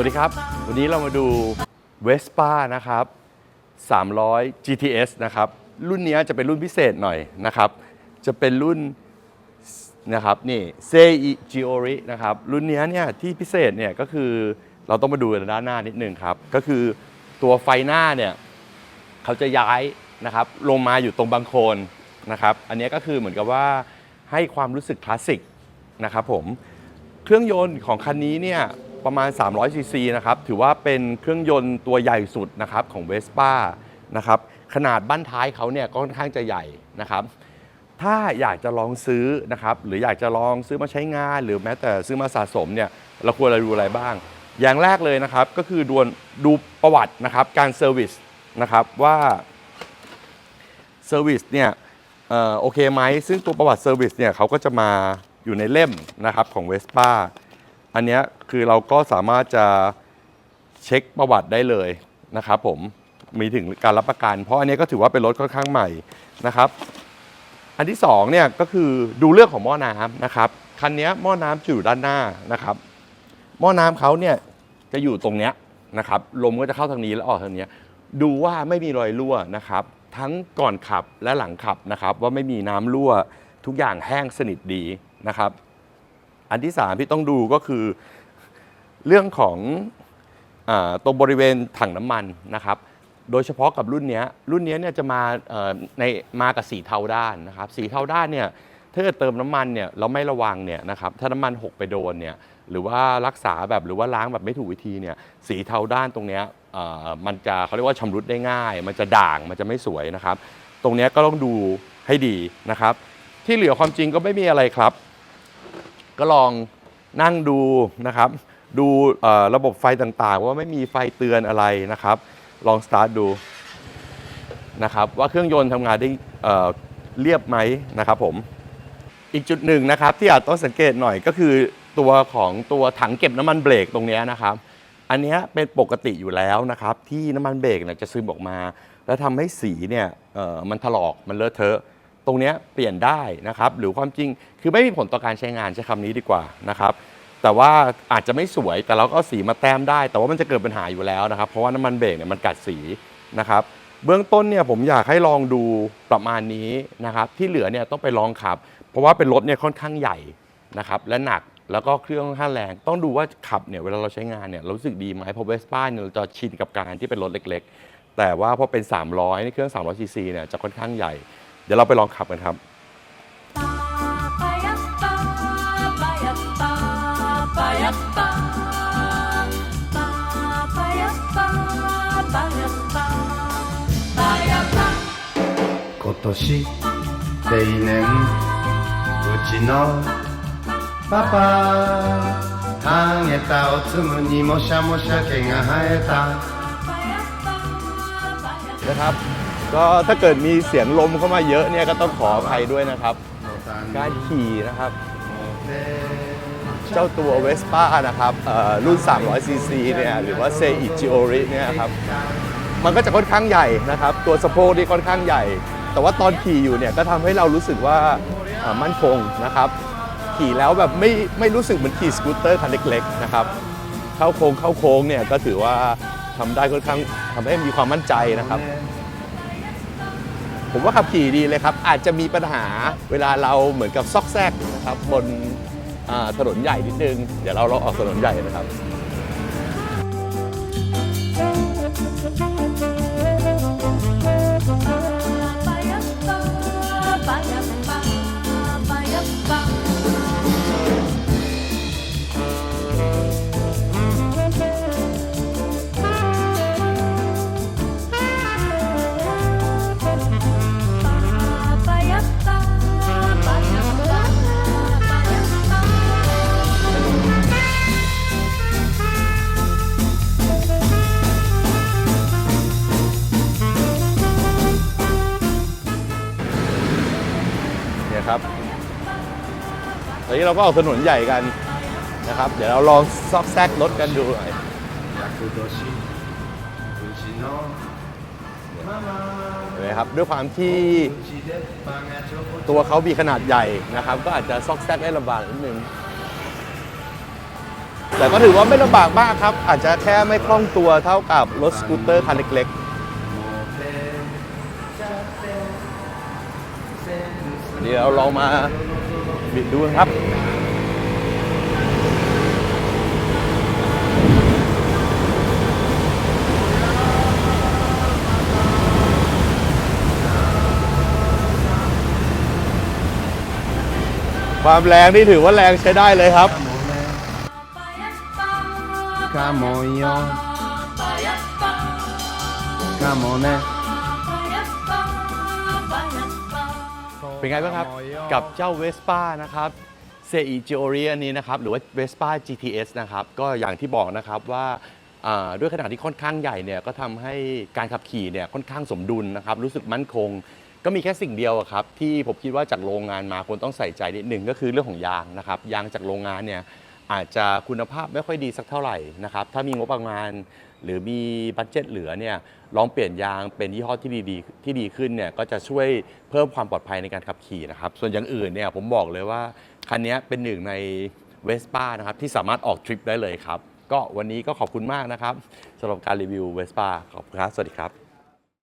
วัสดีครับ วันนี้เรามาดู Vespa นะครับ 300 GTS นะครับ รุ่นนี้จะเป็นรุ่นพิเศษหน่อยนะครับ จะเป็นรุ่นนะครับนี่ Sei Giori นะครับ รุ่นนี้เนี่ยที่พิเศษเนี่ยก็คือเราต้องมาดูด้านหน้านิดนึงครับ ก็คือตัวไฟหน้าเนี่ยเขาจะย้ายนะครับลงมาอยู่ตรงบังโคนนะครับ อันนี้ก็คือเหมือนกับว่าให้ความรู้สึกคลาสสิกนะครับผม เครื่องยนต์ของคันนี้เนี่ย ประมาณ 300 ซีซีนะครับ ถือว่าเป็นเครื่องยนต์ตัวใหญ่สุดนะครับของ Vespa นะครับ ขนาดบั้นท้ายเขาเนี่ยก็ค่อนข้างจะใหญ่นะครับ ถ้าอยากจะลองซื้อนะครับ หรืออยากจะลองซื้อมาใช้งาน หรือแม้แต่ซื้อมาสะสมเนี่ย เราควรจะดูอะไรบ้าง อย่างแรกเลยนะครับ ก็คือดูดูประวัตินะครับ การเซอร์วิสนะครับว่าเซอร์วิสเนี่ยออโอเคไหม ซึ่งตัวประวัติเซอร์วิสเนี่ยเขาก็จะมาอยู่ในเล่มนะครับของ Vespa อันนี้คือเราก็สามารถจะเช็คประวัติได้เลยนะครับผมมีถึงการรับประกัน เพราะอันนี้ก็ถือว่าเป็นรถค่อนข้างใหม่นะครับ อันที่สองเนี่ยก็คือดูเรื่องของหม้อน้ำนะครับคันนี้หม้อน้ำจะอยู่ด้านหน้านะครับ หม้อน้ำเขาเนี่ยจะอยู่ตรงเนี้ยนะครับลมก็จะเข้าทางนี้แล้วออกทางนี้ดูว่าไม่มีรอยรั่วนะครับ ทั้งก่อนขับและหลังขับนะครับ ว่าไม่มีน้ำรั่วทุกอย่างแห้งสนิทดีนะครับ อันที่สามที่ต้องดูก็คือเรื่องของอตรงบริเวณถังน้ำมันนะครับ โดยเฉพาะกับรุ่นนี้รุ่นนี้เนี่ยจะมาในมากับสีเทาด้านนะครับสีเทาด้านเนี่ยถ้าเติมน้ำมันเนี่ยเราไม่ระวังเนี่ยนะครับถ้าน้ำมันหกไปโดนเนี่ยหรือว่ารักษาแบบหรือว่าล้างแบบไม่ถูกวิธีเนี่ยสีเทาด้านตรงเนี้ยมันจะเขาเรียกว่าชำรุดได้ง่าย มันจะด่างมันจะไม่สวยนะครับ ตรงนี้ก็ต้องดูให้ดีนะครับ ที่เหลือความจริงก็ไม่มีอะไรครับ ก็ลองนั่งดูนะครับ ดูระบบไฟต่างๆ ว่าไม่มีไฟเตือนอะไรนะครับ ลองสตาร์ทดูนะครับว่าเครื่องยนต์ทำงานได้เเรียบไหมนะครับผมอีกจุดหนึ่งนะครับที่อาจต้องสังเกตหน่อยก็คือตัวของตัวถังเก็บน้ำมันเบรกตรงนี้นะครับ อันนี้เป็นปกติอยู่แล้วนะครับที่น้ำมันเบรกเนี่ยจะซึมออกมา แล้วทำให้สีเนี่ยมันถลอกมันเลอะเทอะ ตรงนี้เปลี่ยนได้นะครับหรือความจริงคือไม่มีผลต่อการใช้งานใช้คำนี้ดีกว่านะครับแต่ว่าอาจจะไม่สวยแต่เราก็สีมาแต้มได้ แต่ว่ามันจะเกิดปัญหาอยู่แล้วนะครับ เพราะว่าน้ำมันเบรกเนี่ยมันกัดสีนะครับเบื้องต้นเนี่ยผมอยากให้ลองดูประมาณนี้นะครับที่เหลือเนี่ยต้องไปลองขับ เพราะว่าเป็นรถเนี่ยค่อนข้างใหญ่นะครับและหนักแล้วก็เครื่องค่อนข้างแรง ต้องดูว่าขับเนี่ยเวลาเราใช้งานเนี่ยเรารู้สึกดีไหมเพราะเวสป้าเนี่ยเราจะชินกับการที่เป็นรถเล็ก ๆ แต่ว่าพอเป็น 300นี่เครื่อง300ซีซีเนี่ยจะค่อนข้างใหญ่ เดี๋ยวเราไปลองขับกันครับ 今年定年うちのパパハゲたおつむにもしゃもしゃ毛が生えた นะครับ ก็ถ้าเกิดมีเสียงลมเข้ามาเยอะเนี่ยก็ต้องขออภัยด้วยนะครับ การขี่นะครับ เจ้าตัว Vespa นะครับเอ่อรุ่น 300cc เนี่ยหรือว่า s e i g i o r i เนี่ยครับมันก็จะค่อนข้างใหญ่นะครับ ตัวสะโพกนี่ค่อนข้างใหญ่ แต่ว่าตอนขี่อยู่เนี่ยก็ทำให้เรารู้สึกว่าเอ่อมั่นคงนะครับ ขี่แล้วแบบไม่ไม่รู้สึกเหมือนขี่สกูตเตอร์คันเล็กๆนะครับเข้าโค้งเข้าโค้งเนี่ยก็ถือว่าทำได้ค่อนข้างทำให้มีความมั่นใจนะครับ ผมว่าขับขี่ดีเลยครับ อาจจะมีปัญหาเวลาเราเหมือนกับซอกแซกนะครับบนถนนใหญ่นิดนึง เดี๋ยวเราเราออกถนนใหญ่นะครับี้เราก็ออกถนนใหญ่กันนะครับ เดี๋ยวเราลองซอกแซกรถกันดูหน่อยเห็นไหมครับด้วยความที่ตัวเขามีขนาดใหญ่นะครับ ก็อาจจะซอกแซกได้ลำบากนิดนึงแต่ก็ถือว่าไม่ลำบากมากครับ อาจจะแค่ไม่คล่องตัวเท่ากับรถสกูตเตอร์คันเล็กๆ เดี๋ยวเรามาบิดดูครับความแรงนี่ถือว่าแรงใช้ได้เลยครับ Come on yo Come on ね เป็นไงบ้างครับ กับเจ้า Vespa นะครับเซอีจิโอรีอันนี้นะครับหรือว่า Vespa GTS นะครับก็อย่างที่บอกนะครับว่าอ่าด้วยขนาดที่ค่อนข้างใหญ่เนี่ยก็ทำให้การขับขี่เนี่ยค่อนข้างสมดุลนะครับรู้สึกมั่นคง ก็มีแค่สิ่งเดียวอะครับที่ผมคิดว่าจากโรงงานมาควรต้องใส่ใจนิดหนึ่งก็คือเรื่องของยางนะครับยางจากโรงงานเนี่ย อาจจะคุณภาพไม่ค่อยดีสักเท่าไหร่นะครับถ้ามีงบประมาณ หรือมีบัตเจ็ตเหลือเนี่ยลองเปลี่ยนยางเป็นยี่ห้อที่ดีๆที่ดีขึ้นเนี่ยก็จะช่วยเพิ่มความปลอดภัยในการขับขี่นะครับส่วนอย่างอื่นเนี่ยผมบอกเลยว่า คันนี้เป็นหนึ่งในเวสป้านะครับที่สามารถออกทริปได้เลยครับ ก็วันนี้ก็ขอบคุณมากนะครับสำหรับการรีวิวเวสป้าขอบคุณครับ สวัสดีครับ